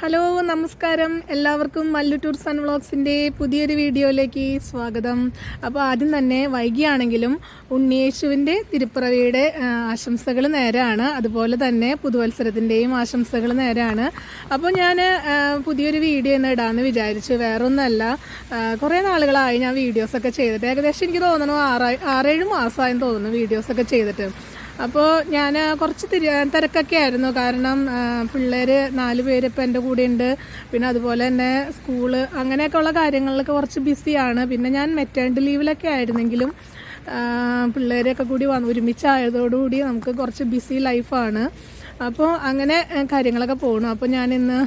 Hello നമസ്കാരം. എല്ലാവർക്കും Mallu tours and വ്ളോഗ്സിന്റെ പുതിയൊരു വീഡിയോയിലേക്ക് സ്വാഗതം. അപ്പോൾ ആദ്യം തന്നെ വൈകിയാണെങ്കിലും ഉണ്ണിയേശുവിന്റെ തിരുപ്പിറവിയുടെ ആശംസകൾ നേരാണ്. അതുപോലെ തന്നെ പുതുവത്സരത്തിന്റെയും ആശംസകൾ നേരാണ്. അപ്പോൾ ഞാൻ പുതിയൊരു വീഡിയോ ഇന്ന് ഇടാമെന്ന് വിചാരിച്ചു. വേറൊന്നല്ല. കുറേ നാളുകളായി ഞാൻ വീഡിയോസൊക്കെ ചെയ്തിട്ട്. ഏകദേശം എനിക്ക് തോന്നുന്നു ആറ് ആറേഴ് മാസമായെന്ന് തോന്നുന്നു വീഡിയോസൊക്കെ ചെയ്തിട്ട്. അപ്പോൾ ഞാൻ കുറച്ച് തിരി തിരക്കൊക്കെ ആയിരുന്നു. കാരണം പിള്ളേർ നാല് പേര് ഇപ്പം എന്റെ കൂടെ ഉണ്ട് പിന്നെ അതുപോലെ തന്നെ സ്കൂൾ അങ്ങനെയൊക്കെ ഉള്ള കാര്യങ്ങളിലൊക്കെ കുറച്ച് ബിസിയാണ് പിന്നെ ഞാൻ മെറ്റേണിറ്റി ലീവിലൊക്കെ ആയിരുന്നെങ്കിലും പിള്ളേരെയൊക്കെ കൂടി വന്ന് ഒരുമിച്ചായതോടുകൂടി നമുക്ക് കുറച്ച് ബിസി ലൈഫാണ് അപ്പോൾ അങ്ങനെ കാര്യങ്ങളൊക്കെ പോകണം അപ്പോൾ ഞാൻ ഇന്ന്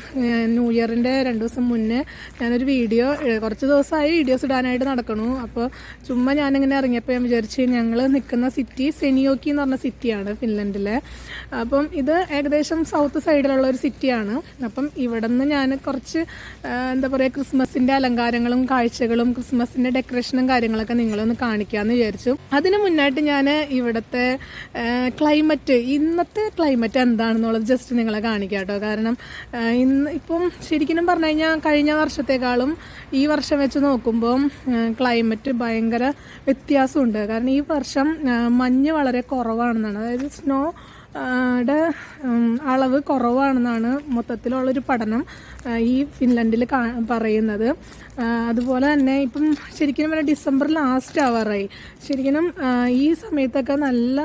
ന്യൂ ഇയറിന്റെ രണ്ട് ദിവസം മുന്നേ ഞാനൊരു വീഡിയോ കുറച്ച് ദിവസമായി വീഡിയോസ് ഇടാനായിട്ട് നടക്കണു. അപ്പോൾ ചുമ്മാ ഞാനിങ്ങനെ ഇറങ്ങിയപ്പോൾ ഞാൻ വിചാരിച്ച് ഞങ്ങൾ നിൽക്കുന്ന സിറ്റി സെനിയോക്കി എന്ന് പറഞ്ഞ സിറ്റിയാണ് ഫിൻലൻഡിലെ. അപ്പം ഇത് ഏകദേശം സൗത്ത് സൈഡിലുള്ള ഒരു സിറ്റിയാണ്. അപ്പം ഇവിടെ നിന്ന് ഞാൻ കുറച്ച് എന്താ പറയുക ക്രിസ്മസിന്റെ അലങ്കാരങ്ങളും കാഴ്ചകളും ക്രിസ്മസിന്റെ ഡെക്കറേഷനും കാര്യങ്ങളൊക്കെ നിങ്ങളൊന്ന് കാണിക്കാമെന്ന് വിചാരിച്ചു. അതിന് മുന്നായിട്ട് ഞാൻ ഇവിടുത്തെ ക്ലൈമറ്റ് ഇന്നത്തെ ക്ലൈമറ്റ് എന്താണെന്നുള്ളത് ജസ്റ്റ് നിങ്ങളെ കാണിക്കാം കേട്ടോ. കാരണം ഇന്ന് ഇപ്പം ശരിക്കും പറഞ്ഞു കഴിഞ്ഞാൽ കഴിഞ്ഞ വർഷത്തെക്കാളും ഈ വർഷം വെച്ച് നോക്കുമ്പോൾ ക്ലൈമറ്റ് ഭയങ്കര വ്യത്യാസമുണ്ട്. കാരണം ഈ വർഷം മഞ്ഞ് വളരെ കുറവാണെന്നാണ്. അതായത് സ്നോ ടെ അളവ് കുറവാണെന്നാണ് മൊത്തത്തിലുള്ളൊരു പഠനം. ഈ ഫിൻലൻഡിൽ പറയുന്നത്. അതുപോലെ തന്നെ ഇപ്പം ശരിക്കും പറഞ്ഞാൽ ഡിസംബർ ലാസ്റ്റ് ആവാറായി ശരിക്കും ഈ സമയത്തൊക്കെ നല്ല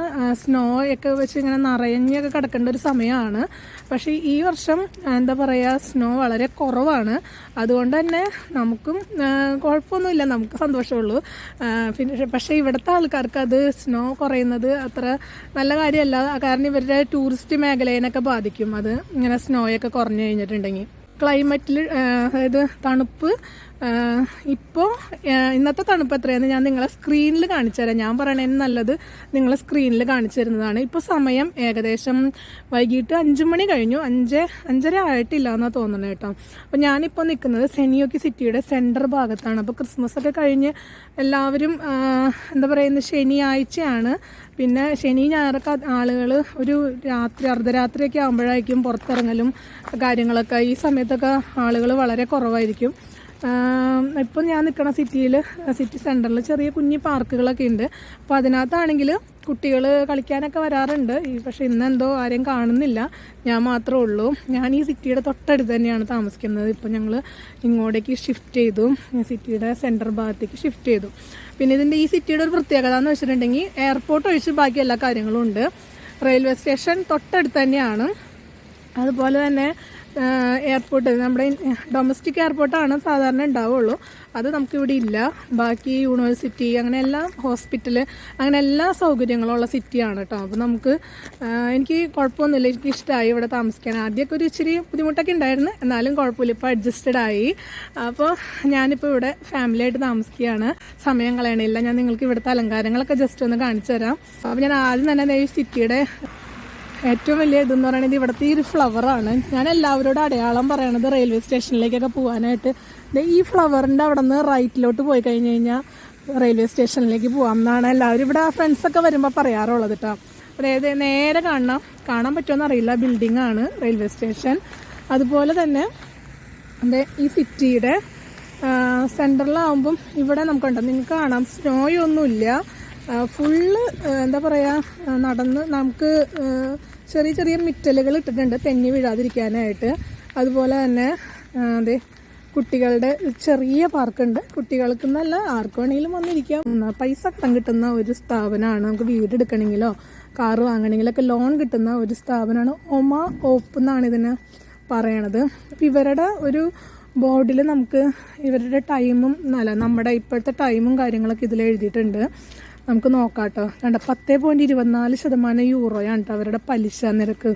സ്നോ ഒക്കെ വെച്ച് ഇങ്ങനെ നിറഞ്ഞൊക്കെ കിടക്കേണ്ട ഒരു സമയമാണ് പക്ഷേ ഈ വർഷം എന്താ പറയുക സ്നോ വളരെ കുറവാണ്. അതുകൊണ്ട് തന്നെ നമുക്കും കുഴപ്പമൊന്നുമില്ല. നമുക്ക് സന്തോഷമുള്ളൂ. പിന്നെ പക്ഷേ ഇവിടുത്തെ ആൾക്കാർക്ക് അത് സ്നോ കുറയുന്നത് അത്ര നല്ല കാര്യമല്ല. കാരണം ഇവരുടെ ടൂറിസ്റ്റ് മേഖലയിനൊക്കെ ബാധിക്കും. അത് ഇങ്ങനെ സ്നോയൊക്കെ കുറഞ്ഞു കഴിഞ്ഞിട്ടുണ്ടെങ്കിൽ. ക്ലൈമറ്റിൽ അതായത് തണുപ്പ് ഇപ്പോൾ ഇന്നത്തെ തണുപ്പ് എത്രയാണെന്ന് ഞാൻ നിങ്ങളെ സ്ക്രീനിൽ കാണിച്ചു തരാം. ഞാൻ പറയണതിന് നല്ലത് നിങ്ങളെ സ്ക്രീനിൽ കാണിച്ചു തരുന്നതാണ്. ഇപ്പോൾ സമയം ഏകദേശം വൈകിട്ട് അഞ്ച് മണി കഴിഞ്ഞു. അഞ്ച് അഞ്ചര ആയിട്ടില്ല എന്നാണ് തോന്നുന്നത് കേട്ടോ. അപ്പോൾ ഞാനിപ്പോൾ നിൽക്കുന്നത് സെനിയോക്കി സിറ്റിയുടെ സെന്റർ ഭാഗത്താണ്. അപ്പോൾ ക്രിസ്മസ് ഒക്കെ കഴിഞ്ഞ് എല്ലാവരും എന്താ പറയുന്നത് ശനിയാഴ്ചയാണ്. പിന്നെ ശനി ഞായറൊക്കെ ആളുകൾ ഒരു രാത്രി അർദ്ധരാത്രിയൊക്കെ ആകുമ്പോഴായിരിക്കും പുറത്തിറങ്ങലും കാര്യങ്ങളൊക്കെ. ഈ സമയത്തൊക്കെ ആളുകൾ വളരെ കുറവായിരിക്കും. ഇപ്പം ഞാൻ നിൽക്കുന്ന സിറ്റിയിൽ സിറ്റി സെന്ററിൽ ചെറിയ കുഞ്ഞു പാർക്കുകളൊക്കെ ഉണ്ട്. അപ്പോൾ അതിനകത്താണെങ്കിൽ കുട്ടികൾ കളിക്കാനൊക്കെ വരാറുണ്ട്. പക്ഷേ ഇന്നെന്തോ ആരെയും കാണുന്നില്ല. ഞാൻ മാത്രമേ ഉള്ളൂ. ഞാൻ ഈ സിറ്റിയുടെ തൊട്ടടുത്ത് തന്നെയാണ് താമസിക്കുന്നത്. ഇപ്പോൾ ഞങ്ങൾ ഇങ്ങോട്ടേക്ക് ഷിഫ്റ്റ് ചെയ്തു. സിറ്റിയുടെ സെന്റർ ഭാഗത്തേക്ക് ഷിഫ്റ്റ് ചെയ്തു. പിന്നെ ഇതിന്റെ ഈ സിറ്റിയുടെ ഒരു പ്രത്യേകത എന്ന് വെച്ചിട്ടുണ്ടെങ്കിൽ എയർപോർട്ട് ഒഴിച്ച് ബാക്കി എല്ലാ കാര്യങ്ങളും ഉണ്ട്. റെയിൽവേ സ്റ്റേഷൻ തൊട്ടടുത്ത് തന്നെയാണ്. അതുപോലെ തന്നെ എയർപോർട്ട് നമ്മുടെ ഡൊമസ്റ്റിക് എയർപോർട്ടാണ് സാധാരണ ഉണ്ടാവുള്ളൂ. അത് നമുക്കിവിടെ ഇല്ല. ബാക്കി യൂണിവേഴ്സിറ്റി അങ്ങനെ എല്ലാ ഹോസ്പിറ്റൽ അങ്ങനെ എല്ലാ സൗകര്യങ്ങളുള്ള സിറ്റിയാണ് കേട്ടോ അപ്പോൾ നമുക്ക് എനിക്ക് കുഴപ്പമൊന്നുമില്ല. എനിക്ക് ഇഷ്ടമായി ഇവിടെ താമസിക്കാൻ. ആദ്യമൊക്കെ ഒരു ഇച്ചിരി ബുദ്ധിമുട്ടൊക്കെ ഉണ്ടായിരുന്നു. എന്നാലും കുഴപ്പമില്ല. ഇപ്പോൾ അഡ്ജസ്റ്റഡ് ആയി. അപ്പോൾ ഞാനിപ്പോൾ ഇവിടെ ഫാമിലിയായിട്ട് താമസിക്കുകയാണ്. സമയം കളയണില്ല. ഞാൻ നിങ്ങൾക്ക് ഇവിടുത്തെ അലങ്കാരങ്ങളൊക്കെ ജസ്റ്റ് ഒന്ന് കാണിച്ചു തരാം. അപ്പോൾ ഞാൻ ആദ്യം തന്നെ ഈ സിറ്റിയുടെ ഏറ്റവും വലിയ ഇതെന്ന് പറയുന്നത് ഇവിടുത്തെ ഈ ഒരു ഫ്ലവറാണ് ഞാൻ എല്ലാവരോടും അടയാളം പറയണത് റെയിൽവേ സ്റ്റേഷനിലേക്കൊക്കെ പോകാനായിട്ട് ഈ ഫ്ലവറിന്റെ അവിടെ നിന്ന് റൈറ്റിലോട്ട് പോയി കഴിഞ്ഞ് കഴിഞ്ഞാൽ റെയിൽവേ സ്റ്റേഷനിലേക്ക് പോകാം എന്നാണ് എല്ലാവരും ഇവിടെ ഫ്രണ്ട്സൊക്കെ വരുമ്പോൾ പറയാറുള്ളത് കേട്ടോ അതായത് നേരെ കാണണം. കാണാൻ പറ്റുമോ അറിയില്ല ബിൽഡിംഗ് ആണ് റെയിൽവേ സ്റ്റേഷൻ അതുപോലെ തന്നെ അതെ ഈ സിറ്റിയുടെ സെന്ററിലാവുമ്പം ഇവിടെ നമുക്കുണ്ട്. നിങ്ങൾക്ക് കാണാം. സ്നോയൊന്നുമില്ല ഫുള്ള് എന്താ പറയുക നടന്ന് നമുക്ക് ചെറിയ ചെറിയ മിറ്റലുകൾ ഇട്ടിട്ടുണ്ട്. തെന്നി വീഴാതിരിക്കാനായിട്ട്. അതുപോലെ തന്നെ അതെ കുട്ടികളുടെ ചെറിയ പാർക്കുണ്ട്. കുട്ടികൾക്ക് നല്ല ആർക്ക് വേണമെങ്കിലും വന്നിരിക്കാം. പൈസ കടം കിട്ടുന്ന ഒരു സ്ഥാപനമാണ്. നമുക്ക് വീട് എടുക്കണമെങ്കിലോ കാറ് വാങ്ങണമെങ്കിലൊക്കെ ലോൺ കിട്ടുന്ന ഒരു സ്ഥാപനമാണ് ഒമ ഓപ്പ് എന്നാണ് ഇതിന് പറയണത്. ഇവരുടെ ഒരു ബോർഡിൽ നമുക്ക് ഇവരുടെ ടൈമും അല്ല നമ്മുടെ ഇപ്പോഴത്തെ ടൈമും കാര്യങ്ങളൊക്കെ ഇതിൽ എഴുതിയിട്ടുണ്ട്. നമുക്ക് നോക്കാം കേട്ടോ രണ്ട് പത്ത് പോയിന്റ് ഇരുപത്തിനാല് ശതമാനം യൂറോയാണ് കേട്ടോ അവരുടെ പലിശ നിരക്ക്.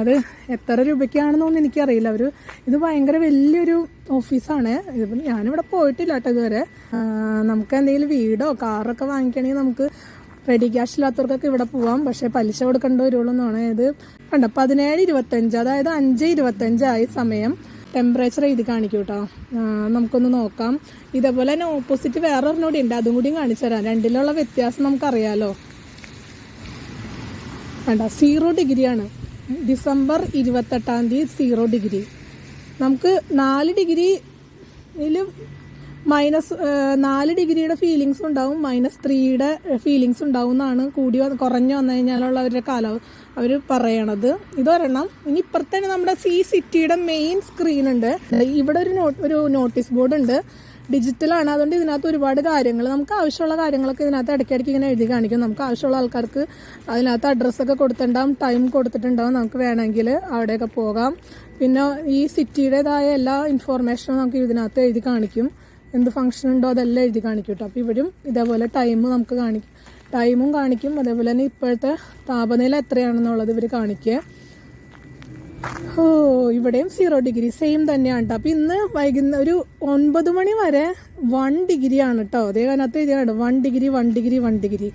അത് എത്ര രൂപയ്ക്കാണെന്നൊന്നും എനിക്കറിയില്ല. അവർ ഇത് ഭയങ്കര വലിയൊരു ഓഫീസാണ്. ഇതിപ്പം ഞാനിവിടെ പോയിട്ടില്ല കേട്ടോ ഇതുവരെ. നമുക്ക് എന്തെങ്കിലും വീടോ കാറൊക്കെ വാങ്ങിക്കണമെങ്കിൽ നമുക്ക് റെഡി ക്യാഷ് ഇല്ലാത്തവർക്കൊക്കെ ഇവിടെ പോവാം. പക്ഷേ പലിശ കൊടുക്കേണ്ട വരുള്ളൂ എന്നാണ് ഇത്. കണ്ടോ പതിനേഴ് ഇരുപത്തഞ്ച് അതായത് അഞ്ച് ഇരുപത്തഞ്ചായി സമയം. ടെമ്പറേച്ചർ എഴുതി കാണിക്കും കേട്ടോ നമുക്കൊന്ന് നോക്കാം. ഇതേപോലെ തന്നെ ഓപ്പോസിറ്റ് വേറെ ഒരെണ്ണം കൂടി ഉണ്ട്. അതും കൂടി കാണിച്ചു തരാം. രണ്ടിലുള്ള വ്യത്യാസം നമുക്കറിയാലോ. വേണ്ട സീറോ ഡിഗ്രിയാണ് ഡിസംബർ ഇരുപത്തെട്ടാം തീയതി സീറോ ഡിഗ്രി നമുക്ക് നാല് ഡിഗ്രിയിലും മൈനസ് നാല് ഡിഗ്രിയുടെ ഫീലിങ്സ് ഉണ്ടാവും. മൈനസ് ത്രീയുടെ ഫീലിങ്സ് ഉണ്ടാവും എന്നാണ് കൂടി കുറഞ്ഞു വന്നു കഴിഞ്ഞാലുള്ള അവരുടെ കാലാവ അവർ പറയണത്. ഇതൊരെണ്ണം. ഇനി ഇപ്പുറത്തന്നെ നമ്മുടെ സി സിറ്റിയുടെ മെയിൻ സ്ക്രീൻ ഉണ്ട്. ഇവിടെ ഒരു ഒരു നോട്ടീസ് ബോർഡ് ഉണ്ട്. ഡിജിറ്റലാണ് അതുകൊണ്ട് ഇതിനകത്ത് ഒരുപാട് കാര്യങ്ങൾ നമുക്ക് ആവശ്യമുള്ള കാര്യങ്ങളൊക്കെ ഇതിനകത്ത് ഇടയ്ക്കിടയ്ക്ക് ഇങ്ങനെ എഴുതി കാണിക്കും. നമുക്ക് ആവശ്യമുള്ള ആൾക്കാർക്ക് അതിനകത്ത് അഡ്രസ്സൊക്കെ കൊടുത്തിട്ടുണ്ടാവും ടൈം കൊടുത്തിട്ടുണ്ടാവും നമുക്ക് വേണമെങ്കിൽ അവിടെയൊക്കെ പോകാം. പിന്നെ ഈ സിറ്റിയുടേതായ എല്ലാ ഇൻഫോർമേഷനും നമുക്ക് ഇതിനകത്ത് എഴുതി കാണിക്കും. എന്ത് ഫംഗ്ഷൻ ഉണ്ടോ അതെല്ലാം എഴുതി കാണിക്കും കേട്ടോ അപ്പോൾ ഇവരും ഇതേപോലെ ടൈം നമുക്ക് കാണിക്കും. ടൈമും കാണിക്കും. അതേപോലെ തന്നെ ഇപ്പോഴത്തെ താപനില എത്രയാണെന്നുള്ളത് ഇവർ കാണിക്കുക. ഓ ഇവിടെയും സീറോ ഡിഗ്രി സെയിം തന്നെയാണ് കേട്ടോ അപ്പം ഇന്ന് വൈകുന്ന ഒരു ഒൻപത് മണി വരെ വൺ ഡിഗ്രി ആണ് കേട്ടോ അതേ അതിനകത്ത് ഇതാണ് one degree one degree one degree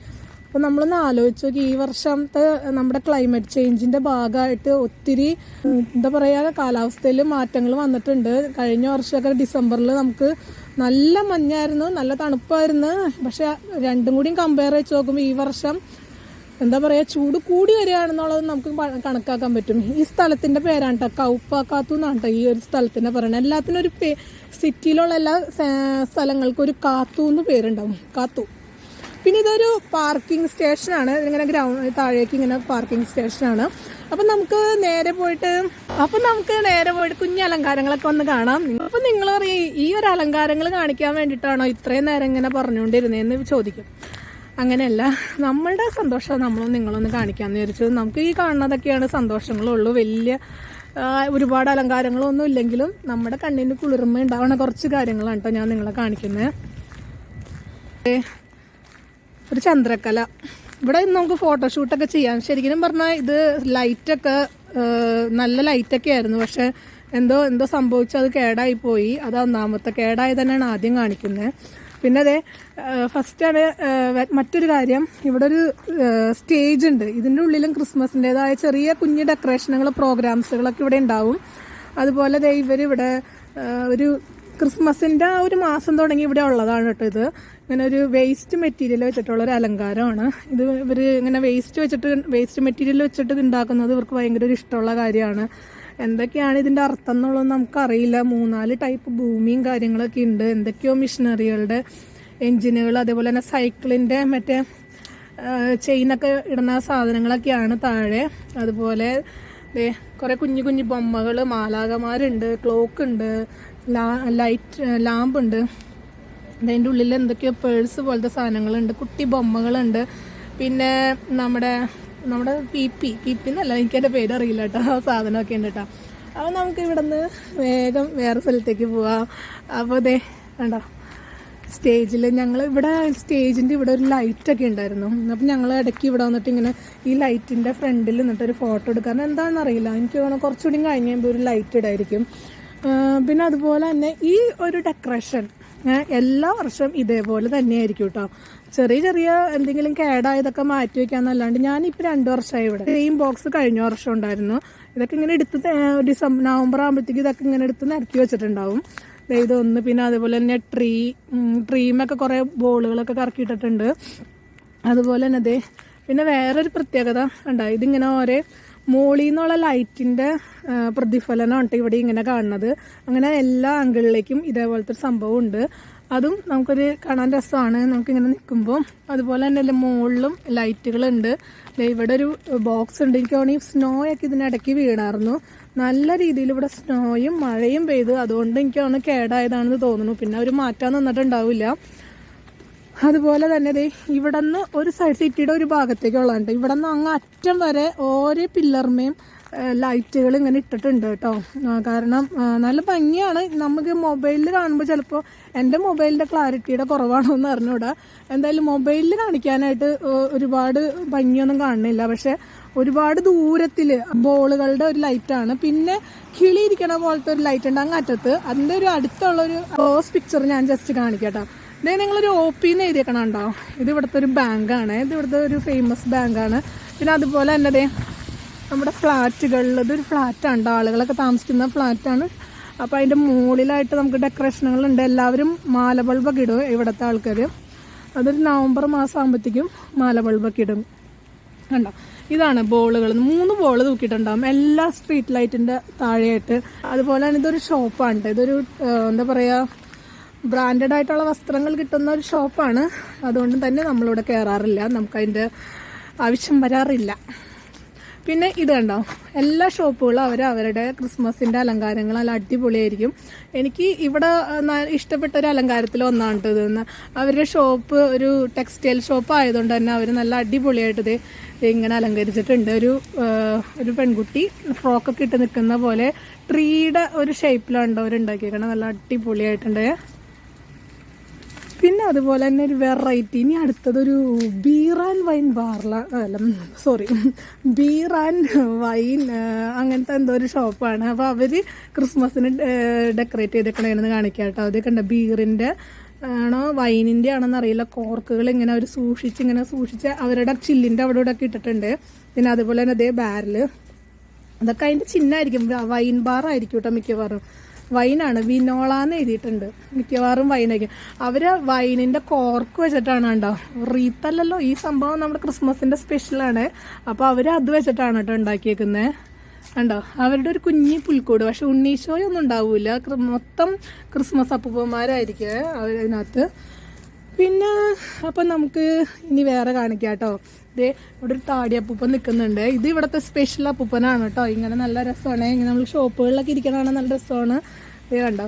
അപ്പം നമ്മളൊന്ന് ആലോചിച്ച് നോക്കി. ഈ വർഷത്തെ നമ്മുടെ ക്ലൈമറ്റ് ചേഞ്ചിന്റെ ഭാഗമായിട്ട് ഒത്തിരി എന്താ പറയുക കാലാവസ്ഥയിൽ മാറ്റങ്ങൾ വന്നിട്ടുണ്ട്. കഴിഞ്ഞ വർഷമൊക്കെ ഡിസംബറിൽ നമുക്ക് നല്ല മഞ്ഞായിരുന്നു നല്ല തണുപ്പായിരുന്നു. പക്ഷെ രണ്ടും കൂടിയും കമ്പയർ വെച്ച് നോക്കുമ്പോൾ ഈ വർഷം എന്താ പറയുക ചൂട് കൂടി വരികയാണെന്നുള്ളത് നമുക്ക് കണക്കാക്കാൻ പറ്റും. ഈ സ്ഥലത്തിന്റെ പേരാണ് കേട്ടോ കൗപ്പാക്കാത്തു എന്നാണ് കേട്ടോ ഈ ഒരു സ്ഥലത്തിന്റെ പറയുന്നത് എല്ലാത്തിനും ഒരു പേ സിറ്റിയിലുള്ള എല്ലാ സ്ഥലങ്ങൾക്കും ഒരു കാത്തു എന്ന് പേരുണ്ടാവും. കാത്തു. പിന്നെ ഇതൊരു പാർക്കിംഗ് സ്റ്റേഷനാണ്. ഇങ്ങനെ ഗ്രൗണ്ട് താഴേക്ക് ഇങ്ങനെ പാർക്കിംഗ് സ്റ്റേഷനാണ്. അപ്പം നമുക്ക് നേരെ പോയിട്ട് അപ്പം നമുക്ക് നേരെ പോയിട്ട് കുഞ്ഞു അലങ്കാരങ്ങളൊക്കെ ഒന്ന് കാണാം. അപ്പം നിങ്ങൾ പറയും ഈ ഒരു അലങ്കാരങ്ങൾ കാണിക്കാൻ വേണ്ടിയിട്ടാണോ ഇത്രയും നേരം ഇങ്ങനെ പറഞ്ഞുകൊണ്ടിരുന്നതെന്ന് ചോദിക്കും. അങ്ങനെയല്ല നമ്മളുടെ സന്തോഷം നമ്മളും നിങ്ങളൊന്ന് കാണിക്കാമെന്ന് വിചാരിച്ചത് നമുക്ക് ഈ കാണുന്നതൊക്കെയാണ് സന്തോഷങ്ങളുള്ളൂ. വലിയ ഒരുപാട് അലങ്കാരങ്ങളൊന്നും ഇല്ലെങ്കിലും നമ്മുടെ കണ്ണിന് കുളിർമ ഉണ്ടാവണ കുറച്ച് കാര്യങ്ങളാണ് കേട്ടോ ഞാൻ നിങ്ങളെ കാണിക്കുന്നത് ഒരു ചന്ദ്രക്കല. ഇവിടെ നമുക്ക് ഫോട്ടോഷൂട്ടൊക്കെ ചെയ്യാം. ശരിക്കും പറഞ്ഞാൽ ഇത് ലൈറ്റൊക്കെ നല്ല ലൈറ്റൊക്കെ ആയിരുന്നു. പക്ഷെ എന്തോ എന്തോ സംഭവിച്ചു. അത് കേടായി പോയി. അത് ഒന്നാമത്തെ കേടായി തന്നെയാണ് ആദ്യം കാണിക്കുന്നത് പിന്നെ അതെ ഫസ്റ്റാണ് മറ്റൊരു കാര്യം. ഇവിടെ ഒരു സ്റ്റേജ് ഉണ്ട്. ഇതിന്റെ ഉള്ളിലും ക്രിസ്മസിന്റെതായ ചെറിയ കുഞ്ഞു ഡെക്കറേഷനുകൾ പ്രോഗ്രാംസുകളൊക്കെ ഇവിടെ ഉണ്ടാവും. അതുപോലെ ദേ ഇവരിവിടെ ഒരു ക്രിസ്മസിന്റെ ഒരു മാസം തുടങ്ങി ഇവിടെ ഉള്ളതാണ് കേട്ടോ ഇത്. ഇങ്ങനെ ഒരു വേസ്റ്റ് മെറ്റീരിയൽ വെച്ചിട്ടുള്ള ഒരു അലങ്കാരമാണ്. ഇത് ഇവർ ഇങ്ങനെ വേസ്റ്റ് വെച്ചിട്ട് വേസ്റ്റ് മെറ്റീരിയൽ വെച്ചിട്ട് ഉണ്ടാക്കുന്നത് ഇവർക്ക് ഭയങ്കര ഒരു ഇഷ്ടമുള്ള കാര്യമാണ്. എന്തൊക്കെയാണ് ഇതിന്റെ അർത്ഥം എന്നുള്ളത് നമുക്കറിയില്ല. മൂന്നാൽ ടൈപ്പ് ഭൂമിയും കാര്യങ്ങളൊക്കെ ഉണ്ട് എന്തൊക്കെയോ മിഷനറികളുടെ എഞ്ചിനുകൾ അതേപോലെ തന്നെ സൈക്കിളിന്റെ മറ്റേ ചെയിനൊക്കെ ഇടുന്ന സാധനങ്ങളൊക്കെയാണ് താഴെ. അതുപോലെ കുറേ കുഞ്ഞു കുഞ്ഞു ബൊമ്മകൾ മാലാകമാരുണ്ട് ക്ലോക്ക് ഉണ്ട് ലൈറ്റ് ലാമ്പ് ഉണ്ട് അതിന്റെ ഉള്ളിൽ എന്തൊക്കെയോ പേഴ്സ് പോലത്തെ സാധനങ്ങളുണ്ട് കുട്ടി ബൊമ്മകളുണ്ട്. പിന്നെ നമ്മുടെ നമ്മുടെ പി പി പി പി എന്നല്ല എനിക്കതിന്റെ എന്റെ പേരറിയില്ല കേട്ടോ ആ സാധനമൊക്കെ ഉണ്ട് കേട്ടോ. അപ്പോൾ നമുക്ക് ഇവിടെ നിന്ന് വേഗം വേറെ സ്ഥലത്തേക്ക് പോവാം. അപ്പോൾ അതെ കണ്ടോ സ്റ്റേജിൽ ഞങ്ങൾ ഇവിടെ സ്റ്റേജിന്റെ ഇവിടെ ഒരു ലൈറ്റൊക്കെ ഉണ്ടായിരുന്നു. അപ്പം ഞങ്ങൾ ഇടയ്ക്ക് ഇവിടെ വന്നിട്ട് ഇങ്ങനെ ഈ ലൈറ്റിന്റെ ഫ്രണ്ടിൽ നിന്നിട്ട് ഒരു ഫോട്ടോ എടുക്കാൻ എന്താണെന്ന് അറിയില്ല എനിക്ക് തോന്നുന്നു കുറച്ചുകൂടി കഴിഞ്ഞ് കഴിയുമ്പോൾ ഒരു ലൈറ്റ് ഇടായിരിക്കും. പിന്നെ അതുപോലെ തന്നെ ഈ ഒരു ഡെക്കറേഷൻ എല്ലാ വർഷവും ഇതേപോലെ തന്നെയായിരിക്കും കേട്ടോ ചെറിയ ചെറിയ എന്തെങ്കിലും കേടായതൊക്കെ മാറ്റി വെക്കാന്നല്ലാണ്ട് ഞാനിപ്പോൾ രണ്ട് വർഷമായി ഇവിടെ. സെയിം ബോക്സ് കഴിഞ്ഞ വർഷം ഉണ്ടായിരുന്നു. ഇതൊക്കെ ഇങ്ങനെ എടുത്ത് ഡിസംബർ നവംബർ ആകുമ്പോഴത്തേക്ക് ഇതൊക്കെ ഇങ്ങനെ എടുത്ത് നിരത്തി വെച്ചിട്ടുണ്ടാവും. ഇതൊന്ന് പിന്നെ അതുപോലെ തന്നെ ട്രീ ട്രീമൊക്കെ കുറേ ബോളുകളൊക്കെ കറക്കിയിട്ടിട്ടുണ്ട്. അതുപോലെ തന്നെ ദേ പിന്നെ വേറൊരു പ്രത്യേകത ഉണ്ടായി ഇതിങ്ങനെ ഓരോ മോളിൽ നിന്നുള്ള ലൈറ്റിന്റെ പ്രതിഫലനമാണ് കേട്ടോ ഇവിടെ ഇങ്ങനെ കാണുന്നത്. അങ്ങനെ എല്ലാ ആംഗിളിലേക്കും ഇതേപോലത്തെ ഒരു സംഭവം ഉണ്ട്. അതും നമുക്കൊരു കാണാൻ രസമാണ്. നമുക്ക് ഇങ്ങനെ നിൽക്കുമ്പോൾ അതുപോലെ തന്നെ അല്ലേ മുകളിലും ലൈറ്റുകളുണ്ട് ഇവിടെ ഒരു ബോക്സ് ഉണ്ട്. എനിക്ക് തോന്നുന്നു ഒക്കെ ഇതിനിടയ്ക്ക് വീണായിരുന്നു. നല്ല രീതിയിൽ ഇവിടെ സ്നോയും മഴയും പെയ്തു. അതുകൊണ്ട് എനിക്ക് തോന്നുന്നു കേടായതാണെന്ന് തോന്നുന്നു. പിന്നെ അവർ മാറ്റാൻ നിന്നിട്ടുണ്ടാവില്ല. അതുപോലെ തന്നെ ദേ ഇവിടെ നിന്ന് ഒരു സൈഡ് സിറ്റിയുടെ ഒരു ഭാഗത്തേക്കുള്ളതുണ്ട് ഇവിടെ നിന്ന് അങ്ങ് അറ്റം വരെ ഓരോ പില്ലർമേയും ലൈറ്റുകൾ ഇങ്ങനെ ഇട്ടിട്ടുണ്ട് കേട്ടോ. കാരണം നല്ല ഭംഗിയാണ്. നമുക്ക് മൊബൈലിൽ കാണുമ്പോൾ ചിലപ്പോൾ എന്റെ മൊബൈലിന്റെ ക്ലാരിറ്റിയുടെ കുറവാണോ എന്ന് അറിഞ്ഞൂടാ. എന്തായാലും മൊബൈലിൽ കാണിക്കാനായിട്ട് ഒരുപാട് ഭംഗിയൊന്നും കാണുന്നില്ല. പക്ഷെ ഒരുപാട് ദൂരത്തിൽ ബോളുകളുടെ ഒരു ലൈറ്റാണ് പിന്നെ കിളിയിരിക്കണ പോലത്തെ ഒരു ലൈറ്റ് ഉണ്ട് അങ്ങ് അറ്റത്ത്. അതിന്റെ ഒരു അടുത്തുള്ള ഒരു ക്ലോസ് പിക്ചർ ഞാൻ ജസ്റ്റ് കാണിക്കട്ടോ ഇതേ നിങ്ങളൊരു ഒ പി എന്ന് എഴുതിയേക്കണം ഉണ്ടോ ഇത് ഇവിടുത്തെ ഒരു ബാങ്കാണ്. ഇത് ഇവിടുത്തെ ഒരു ഫേമസ് ബാങ്കാണ്. പിന്നെ അതുപോലെ തന്നെ ദേ നമ്മുടെ ഫ്ലാറ്റുകളിൽ ഇതൊരു ഫ്ലാറ്റാണ് കേട്ടോ ആളുകളൊക്കെ താമസിക്കുന്ന ഫ്ലാറ്റാണ് അപ്പോൾ അതിന്റെ മുകളിലായിട്ട് നമുക്ക് ഡെക്കറേഷനുകളുണ്ട് എല്ലാവരും മാല ബൾബൊക്കെ ഇടും ഇവിടുത്തെ ആൾക്കാർ അതൊരു നവംബർ മാസം ആകുമ്പോഴത്തേക്കും മാല ബൾബൊക്കെ ഇടും. കണ്ടോ? ഇതാണ് ബോളുകൾ. മൂന്ന് ബോൾ തൂക്കിയിട്ടുണ്ടാകും എല്ലാ സ്ട്രീറ്റ് ലൈറ്റിന്റെ താഴെയായിട്ട്. അതുപോലെ തന്നെ ഇതൊരു ഷോപ്പാണ്. ഇതൊരു എന്താ പറയാ ബ്രാൻഡഡ് ആയിട്ടുള്ള വസ്ത്രങ്ങൾ കിട്ടുന്ന ഒരു ഷോപ്പാണ്. അതുകൊണ്ട് തന്നെ നമ്മളിവിടെ കയറാറില്ല നമുക്കതിന്റെ ആവശ്യം വരാറില്ല. പിന്നെ ഇത് കണ്ടോ? എല്ലാ ഷോപ്പുകളും അവർ അവരുടെ ക്രിസ്മസിന്റെ അലങ്കാരങ്ങൾ നല്ല അടിപൊളിയായിരിക്കും. എനിക്ക് ഇവിടെ ഇഷ്ടപ്പെട്ട ഒരു അലങ്കാരത്തിൽ ഒന്നാണ് ഇതെന്ന് അവരുടെ ഷോപ്പ് ഒരു ടെക്സ്റ്റൈൽ ഷോപ്പ് ആയതുകൊണ്ട് തന്നെ അവർ നല്ല അടിപൊളിയായിട്ട് ഇത് ഇങ്ങനെ അലങ്കരിച്ചിട്ടുണ്ട്. ഒരു ഒരു പെൺകുട്ടി ഫ്രോക്കൊക്കെ ഇട്ട് നിൽക്കുന്ന പോലെ ട്രീയുടെ ഒരു ഷേപ്പിലാണ് അവർ ഉണ്ടാക്കിയേക്കണം നല്ല അടിപൊളിയായിട്ടുണ്ട്. പിന്നെ അതുപോലെ തന്നെ ഒരു വെറൈറ്റി ഇനി അടുത്തതൊരു ബീർ ആൻഡ് വൈൻ ബാർല അല്ല സോറി ബീർ ആൻഡ് വൈൻ അങ്ങനത്തെ എന്തോ ഒരു ഷോപ്പാണ് അപ്പോൾ അവർ ക്രിസ്മസിന് ഡെക്കറേറ്റ് ചെയ്തേക്കണേന്ന് കാണിക്കാം കേട്ടോ അത് കണ്ട ബീറിന്റെ ആണോ വൈനിന്റെ ആണോ അറിയില്ല. കോർക്കുകൾ ഇങ്ങനെ അവർ സൂക്ഷിച്ച് ഇങ്ങനെ സൂക്ഷിച്ച് അവരുടെ ചില്ലിന്റെ അവിടെ ഇവിടെ ഒക്കെ ഇട്ടിട്ടുണ്ട്. പിന്നെ അതുപോലെ തന്നെ അതേ ബാരൽ അതൊക്കെ അതിന്റെ ചിഹ്നമായിരിക്കും വൈൻ ബാർ ആയിരിക്കും കേട്ടോ മിക്കവാറും. വൈനാണ്. വിനോള എന്ന് എഴുതിയിട്ടുണ്ട്. മിക്കവാറും വൈനായിരിക്കും അവർ വൈനിന്റെ കോർക്ക് വെച്ചിട്ടാണ് ഉണ്ടോ റീത്തല്ലല്ലോ ഈ സംഭവം നമ്മുടെ ക്രിസ്മസിന്റെ സ്പെഷ്യലാണ്. അപ്പോൾ അവർ അത് വെച്ചിട്ടാണ് കേട്ടോ ഉണ്ടാക്കിയേക്കുന്നത് കണ്ടോ? അവരുടെ ഒരു കുഞ്ഞി പുൽക്കൂട്. പക്ഷെ ഉണ്ണീശോയൊന്നും ഉണ്ടാവില്ല മൊത്തം ക്രിസ്മസ് അപ്പൂപ്പന്മാരായിരിക്കും അവരതിനകത്ത് പിന്നെ അപ്പം നമുക്ക് ഇനി വേറെ കാണിക്കാം കേട്ടോ. ഇതേ ഇവിടെ ഒരു താടി അപ്പൂപ്പൻ നിൽക്കുന്നുണ്ട് ഇത് ഇവിടുത്തെ സ്പെഷ്യൽ അപ്പൂപ്പനാണ് കേട്ടോ. ഇങ്ങനെ നല്ല രസമാണ്. ഇങ്ങനെ നമ്മൾ ഷോപ്പുകളിലൊക്കെ ഇരിക്കുന്നതാണ് നല്ല രസമാണ്. ഇത് കണ്ടോ?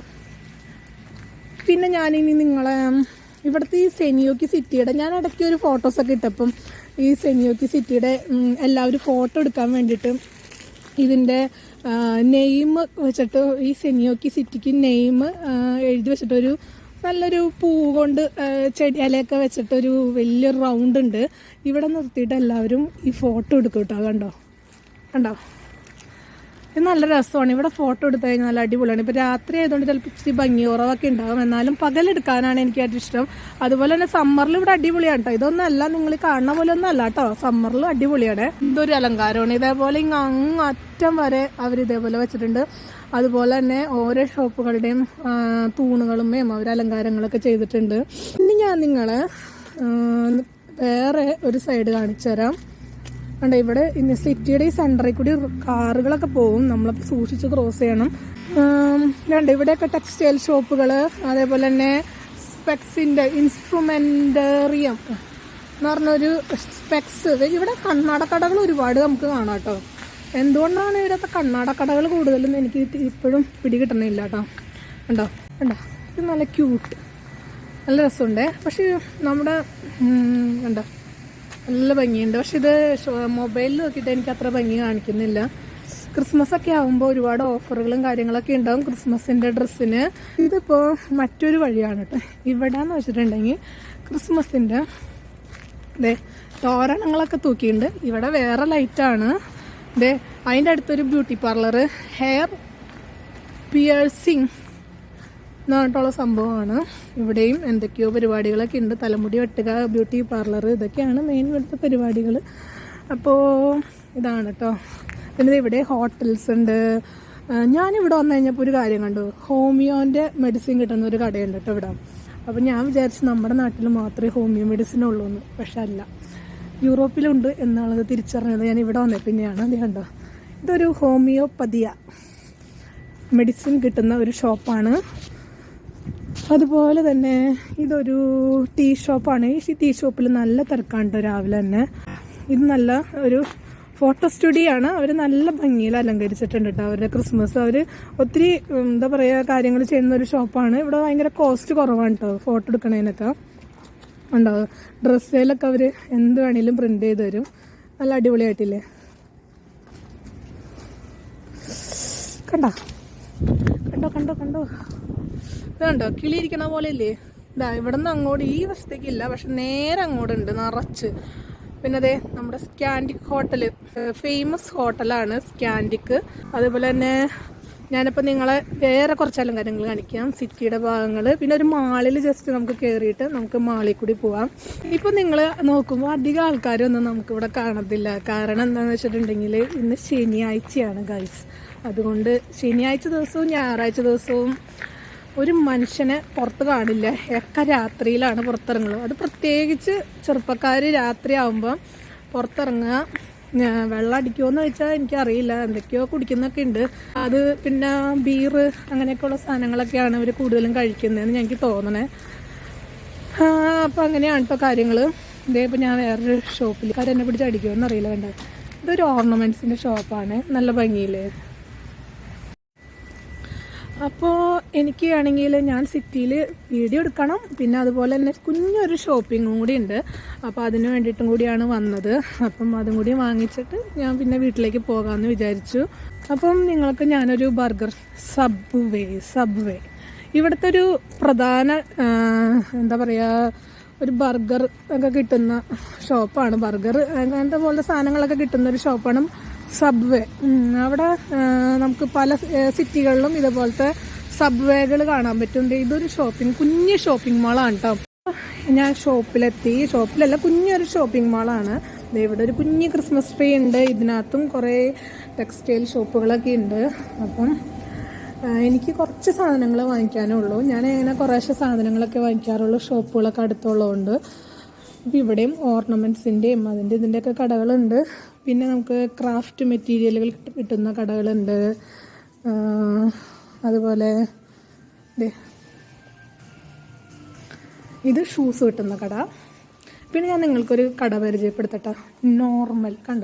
പിന്നെ ഞാനിനി നിങ്ങളെ ഇവിടുത്തെ ഈ സെനിയോക്കി സിറ്റിയുടെ ഞാൻ ഇടയ്ക്ക് ഒരു ഫോട്ടോസൊക്കെ ഇട്ടപ്പം ഈ സെനിയോക്കി സിറ്റിയുടെ എല്ലാവരും ഫോട്ടോ എടുക്കാൻ വേണ്ടിയിട്ട് ഇതിന്റെ നെയിം വെച്ചിട്ട് ഈ സെനിയോക്കി സിറ്റിക്ക് നെയിം എഴുതി വെച്ചിട്ടൊരു നല്ലൊരു പൂ കൊണ്ട് ചെടി ഇലയൊക്കെ വെച്ചിട്ടൊരു വലിയൊരു റൗണ്ട് ഉണ്ട്. ഇവിടെ നിർത്തിയിട്ട് എല്ലാവരും ഈ ഫോട്ടോ എടുക്കും കേട്ടോ കണ്ടോ? കണ്ടോ? ഇത് നല്ല രസമാണ്. ഇവിടെ ഫോട്ടോ എടുത്തു കഴിഞ്ഞാൽ നല്ല അടിപൊളിയാണ്. ഇപ്പോൾ രാത്രി ആയതുകൊണ്ട് ചിലപ്പോൾ ഇച്ചിരി ഭംഗി കുറവൊക്കെ ഉണ്ടാകും എന്നാലും പകലെടുക്കാനാണ് എനിക്ക് ഏറ്റവും ഇഷ്ടം. അതുപോലെ തന്നെ സമ്മറിൽ ഇവിടെ അടിപൊളിയാണ് കേട്ടോ. ഇതൊന്നല്ല നിങ്ങൾ കാണുന്ന പോലെ ഒന്നും അല്ല കേട്ടോ. സമ്മറിൽ അടിപൊളിയാണ്. ഇതൊരു അലങ്കാരമാണ്. ഇതേപോലെ ഇങ്ങ് അങ്ങ് അറ്റം വരെ അവർ ഇതേപോലെ വെച്ചിട്ടുണ്ട്. അതുപോലെ തന്നെ ഓരോ ഷോപ്പുകളുടെയും തൂണുകളുമേയും അവർ അലങ്കാരങ്ങളൊക്കെ ചെയ്തിട്ടുണ്ട്. ഇനി ഞാൻ നിങ്ങളെ വേറെ ഒരു സൈഡ് കാണിച്ചു തരാം. കണ്ടോ ഇവിടെ ഇന്ന് സിറ്റിയുടെ ഈ സെന്ററിൽ കൂടി കാറുകളൊക്കെ പോകും നമ്മളപ്പോൾ സൂക്ഷിച്ച് ക്രോസ് ചെയ്യണം. രണ്ട് ഇവിടെയൊക്കെ ടെക്സ്റ്റൈൽ ഷോപ്പുകൾ അതേപോലെ തന്നെ സ്പെക്സിന്റെ ഇൻസ്ട്രുമെന്റേറിയം എന്ന് പറഞ്ഞൊരു സ്പെക്സ് ഇവിടെ കണ്ണാടക്കടകൾ ഒരുപാട് നമുക്ക് കാണാം കേട്ടോ. എന്തുകൊണ്ടാണ് ഇവിടുത്തെ കണ്ണാടക്കടകൾ കൂടുതലും എനിക്ക് ഇത് ഇപ്പോഴും പിടികിട്ടണില്ല കേട്ടോ. കണ്ടോ? കണ്ടോ? ഇത് നല്ല ക്യൂട്ട് നല്ല രസമുണ്ട്. പക്ഷേ നമ്മുടെ ഉണ്ടോ നല്ല ഭംഗിയുണ്ട്. പക്ഷെ ഇത് മൊബൈലിൽ നോക്കിയിട്ട് എനിക്ക് അത്ര ഭംഗി കാണിക്കുന്നില്ല. ക്രിസ്മസ് ഒക്കെ ആകുമ്പോൾ ഒരുപാട് ഓഫറുകളും കാര്യങ്ങളൊക്കെ ഉണ്ടാവും ക്രിസ്മസിന്റെ ഡ്രസ്സിന്. ഇതിപ്പോൾ മറ്റൊരു വഴിയാണ് കേട്ടോ. ഇവിടെ എന്ന് വെച്ചിട്ടുണ്ടെങ്കിൽ ക്രിസ്മസിന്റെ ദേ തോരണങ്ങളൊക്കെ തൂക്കിയിട്ടുണ്ട്. ഇവിടെ വേറെ ലൈറ്റാണ് ദേ അതിന്റെ അടുത്തൊരു ബ്യൂട്ടി പാർലർ ഹെയർ പിയേഴ്സിങ് എന്ന് പറഞ്ഞിട്ടുള്ള സംഭവമാണ്. ഇവിടെയും എന്തൊക്കെയോ പരിപാടികളൊക്കെ ഉണ്ട്. തലമുടി വെട്ടുക ബ്യൂട്ടി പാർലർ ഇതൊക്കെയാണ് മെയിൻ ഇവിടുത്തെ പരിപാടികൾ അപ്പോൾ ഇതാണ് കേട്ടോ പിന്നെ ഇവിടെ ഹോട്ടൽസ് ഉണ്ട്. ഞാനിവിടെ വന്നു കഴിഞ്ഞപ്പോൾ ഒരു കാര്യം കണ്ടു. ഹോമിയോന്റെ മെഡിസിൻ കിട്ടുന്ന ഒരു കടയുണ്ട് കേട്ടോ ഇവിടെ. അപ്പോൾ ഞാൻ വിചാരിച്ചു നമ്മുടെ നാട്ടിൽ മാത്രമേ ഹോമിയോ മെഡിസിൻ ഉള്ളൂ എന്ന് പക്ഷെ അല്ല. യൂറോപ്പിലുണ്ട് എന്നുള്ളത് തിരിച്ചറിഞ്ഞത്. ഞാൻ ഇവിടെ വന്നത് പിന്നെയാണ് അത് കണ്ടോ. ഇതൊരു ഹോമിയോപ്പതിയ. മെഡിസിൻ കിട്ടുന്ന ഒരു ഷോപ്പാണ്. അതുപോലെ തന്നെ ഇതൊരു ടീ ഷോപ്പാണ്. ഈ ടീ ഷോപ്പിൽ നല്ല തിരക്കാണ്ട് രാവിലെ തന്നെ. ഇത് നല്ല ഒരു ഫോട്ടോ സ്റ്റുഡിയോ ആണ് അവർ നല്ല ഭംഗിയിൽ അലങ്കരിച്ചിട്ടുണ്ട് കേട്ടോ അവരുടെ ക്രിസ്മസ്. അവർ ഒത്തിരി എന്താ പറയുക കാര്യങ്ങൾ ചെയ്യുന്ന ഒരു ഷോപ്പാണ്. ഇവിടെ ഭയങ്കര കോസ്റ്റ് കുറവാണ് കേട്ടോ ഫോട്ടോ എടുക്കണതിനൊക്കെ ഉണ്ടോ? ഡ്രസ്സിലൊക്കെ അവർ എന്ത് വേണേലും പ്രിന്റ് ചെയ്ത് തരും. നല്ല അടിപൊളിയായിട്ടില്ലേ? കണ്ടോ? കണ്ടോ കണ്ടോ കണ്ടോ? ഇതുണ്ടോ കണ്ടോ? കിളി ഇരിക്കണ പോലെ ഇല്ലേ ഇതാ ഇവിടെ നിന്ന് അങ്ങോട്ട് ഈ വശത്തേക്ക് ഇല്ല പക്ഷെ നേരെ അങ്ങോട്ടുണ്ട് നിറച്ച്. പിന്നെ അതെ നമ്മുടെ സ്കാൻഡിക് ഹോട്ടൽ ഫേമസ് ഹോട്ടലാണ് സ്കാൻഡിക്. അതുപോലെ തന്നെ ഞാനിപ്പോൾ നിങ്ങളെ വേറെ കുറച്ച് അലങ്കാരങ്ങൾ കാണിക്കാം. സിറ്റിയുടെ ഭാഗങ്ങൾ പിന്നെ ഒരു മാളിൽ ജസ്റ്റ് നമുക്ക് കയറിയിട്ട് നമുക്ക് മാളിൽ കൂടി പോവാം. ഇപ്പം നിങ്ങൾ നോക്കുമ്പോൾ അധികം ആൾക്കാരൊന്നും നമുക്കിവിടെ കാണത്തില്ല. കാരണം എന്താണെന്ന് വെച്ചിട്ടുണ്ടെങ്കിൽ ഇന്ന് ശനിയാഴ്ചയാണ് ഗൈസ് അതുകൊണ്ട് ശനിയാഴ്ച ദിവസവും ഞായറാഴ്ച ദിവസവും ഒരു മനുഷ്യനെ പുറത്ത് കാണില്ല. ഒക്കെ രാത്രിയിലാണ് പുറത്തിറങ്ങുന്നത്. അത് പ്രത്യേകിച്ച് ചെറുപ്പക്കാർ രാത്രി ആകുമ്പം പുറത്തിറങ്ങുക വെള്ളം അടിക്കുമോയെന്ന് ചോദിച്ചാൽ എനിക്കറിയില്ല. എന്തൊക്കെയോ കുടിക്കുന്നൊക്കെ ഉണ്ട്. അത് പിന്നെ ബീറ് അങ്ങനെയൊക്കെയുള്ള സാധനങ്ങളൊക്കെയാണ് ഇവർ കൂടുതലും കഴിക്കുന്നതെന്ന് എനിക്ക് തോന്നണേ. അപ്പം അങ്ങനെയാണ് കേട്ടോ കാര്യങ്ങൾ ഇതേ ഞാൻ വേറൊരു ഷോപ്പിൽ കാരെന്നെ പിടിച്ച് അടിക്കുമെന്ന് അറിയില്ല വേണ്ട ഇതൊരു ഓർണമെന്റ്സിന്റെ ഷോപ്പാണ് നല്ല ഭംഗിയില്ലേ? അപ്പോൾ എനിക്ക് ആണെങ്കിൽ ഞാൻ സിറ്റിയിൽ വീഡിയോ എടുക്കണം. പിന്നെ അതുപോലെ തന്നെ കുഞ്ഞൊരു ഷോപ്പിങ്ങും കൂടി ഉണ്ട്. അപ്പോൾ അതിന് വേണ്ടിയിട്ടും കൂടിയാണ് വന്നത്. അപ്പം അതും കൂടി വാങ്ങിച്ചിട്ട് ഞാൻ പിന്നെ വീട്ടിലേക്ക് പോകാമെന്ന് വിചാരിച്ചു. അപ്പം നിങ്ങൾക്ക് ഞാനൊരു ബർഗർ സബ്വേ സബ്വേ ഇവിടുത്തെ ഒരു പ്രധാന എന്താ പറയുക ഒരു ബർഗർ ഒക്കെ കിട്ടുന്ന ഷോപ്പാണ് ബർഗർ അങ്ങനത്തെ പോലത്തെ സാധനങ്ങളൊക്കെ കിട്ടുന്ന ഒരു ഷോപ്പാണ് സബ്വേ. അവിടെ നമുക്ക് പല സിറ്റികളിലും ഇതുപോലത്തെ സബ്വേകൾ കാണാൻ പറ്റും. ഇതൊരു ഷോപ്പിംഗ് കുഞ്ഞ് ഷോപ്പിംഗ് മാളാണ് കേട്ടോ ഞാൻ ഷോപ്പിലെത്തി. ഷോപ്പിലല്ല കുഞ്ഞൊരു ഷോപ്പിംഗ് മാളാണ് ഇവിടെ ഒരു കുഞ്ഞ് ക്രിസ്മസ് ട്രീ ഉണ്ട്. ഇതിനകത്തും കുറേ ടെക്സ്റ്റൈൽ ഷോപ്പുകളൊക്കെ ഉണ്ട്. അപ്പം എനിക്ക് കുറച്ച് സാധനങ്ങൾ വാങ്ങിക്കാനേ ഉള്ളൂ. ഞാൻ ഇങ്ങനെ കുറേശ്ശെ സാധനങ്ങളൊക്കെ വാങ്ങിക്കാറുള്ളൂ ഷോപ്പുകളൊക്കെ അടുത്തുള്ളതുകൊണ്ട്. അപ്പം ഇവിടെയും ഓർണമെന്റ്സിന്റെയും അതിന്റെ ഇതിന്റെയൊക്കെ കടകളുണ്ട്. പിന്നെ നമുക്ക് ക്രാഫ്റ്റ് മെറ്റീരിയലുകൾ കിട്ടുന്ന കടകളുണ്ട്. അതുപോലെ ഇത് ഷൂസ് കിട്ടുന്ന കട. പിന്നെ ഞാൻ നിങ്ങൾക്കൊരു കട പരിചയപ്പെടുത്തട്ടെ. നോർമൽ കണ്ട?